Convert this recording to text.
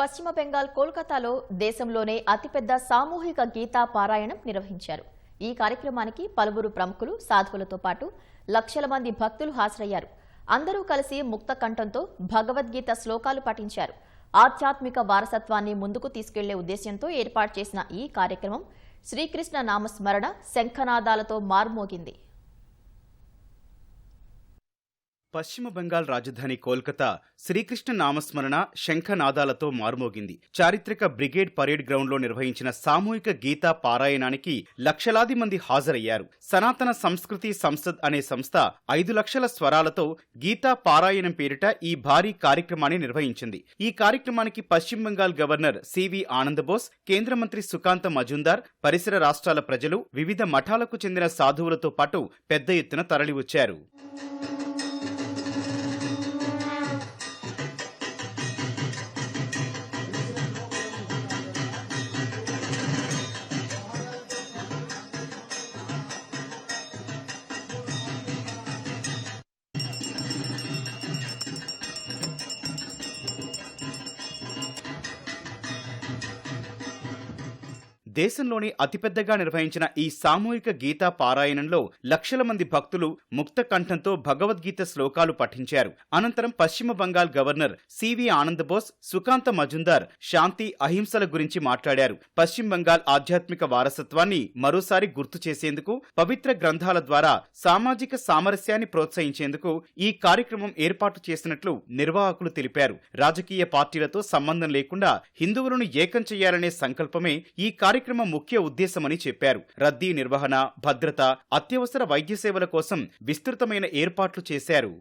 పశ్చిమ బెంగాల్ కోల్కతాలో దేశంలోనే అతిపెద్ద సామూహిక గీతా పారాయణం నిర్వహించారు. ఈ కార్యక్రమానికి పలువురు ప్రముఖులు సాధువులతో పాటు లక్షల మంది భక్తులు హాజరయ్యారు. అందరూ కలిసి ముక్త కంఠంతో భగవద్గీత శ్లోకాలు పఠించారు. ఆధ్యాత్మిక వారసత్వాన్ని ముందుకు తీసుకెళ్ళే ఉద్దేశ్యంతో ఏర్పాటు చేసిన ఈ కార్యక్రమం శ్రీకృష్ణ నామస్మరణ శంఖనాదాలతో మార్మోగింది. పశ్చిమ బెంగాల్ రాజధాని కోల్కతా శ్రీకృష్ణ నామస్మరణ శంఖనాదాలతో మారుమోగింది. చారిత్రక బ్రిగేడ్ పరేడ్ గ్రౌండ్లో నిర్వహించిన సామూహిక గీతా పారాయణానికి లక్షలాది మంది హాజరయ్యారు. సనాతన సంస్కృతి సంసద్ అనే సంస్థ ఐదు లక్షల స్వరాలతో గీతా పారాయణం పేరిట ఈ భారీ కార్యక్రమాన్ని నిర్వహించింది. ఈ కార్యక్రమానికి పశ్చిమ బెంగాల్ గవర్నర్ సివి ఆనందబోస్ కేంద్ర మంత్రి సుకాంత మజుందార్ పరిసర రాష్ట్రాల ప్రజలు వివిధ మఠాలకు చెందిన సాధువులతో పాటు పెద్ద ఎత్తున తరలివచ్చారు. దేశంలోని అతిపెద్దగా నిర్వహించిన ఈ సామూహిక గీతా పారాయణంలో లక్షల మంది భక్తులు ముక్త కంఠంతో భగవద్గీత శ్లోకాలు పఠించారు. అనంతరం పశ్చిమ Bengal governor C V Ananda Bose Sukanta Majumdar శాంతి అహింసల గురించి మాట్లాడారు. పశ్చిమ బంగాల్ ఆధ్యాత్మిక వారసత్వాన్ని మరోసారి గుర్తు చేసేందుకు పవిత్ర గ్రంథాల ద్వారా సామాజిక సామరస్యాన్ని ప్రోత్సహించేందుకు ఈ కార్యక్రమం ఏర్పాటు చేసినట్లు నిర్వాహకులు తెలిపారు. రాజకీయ పార్టీలతో సంబంధం లేకుండా హిందువులను ఏకం చేయాలనే సంకల్పమే ఈ కార్యక్రమం ముఖ్య ఉద్దేశమని చెప్పారు. రద్దీ నిర్వహణ భద్రత అత్యవసర వైద్య సేవల కోసం విస్తృతమైన ఏర్పాట్లు చేశారు.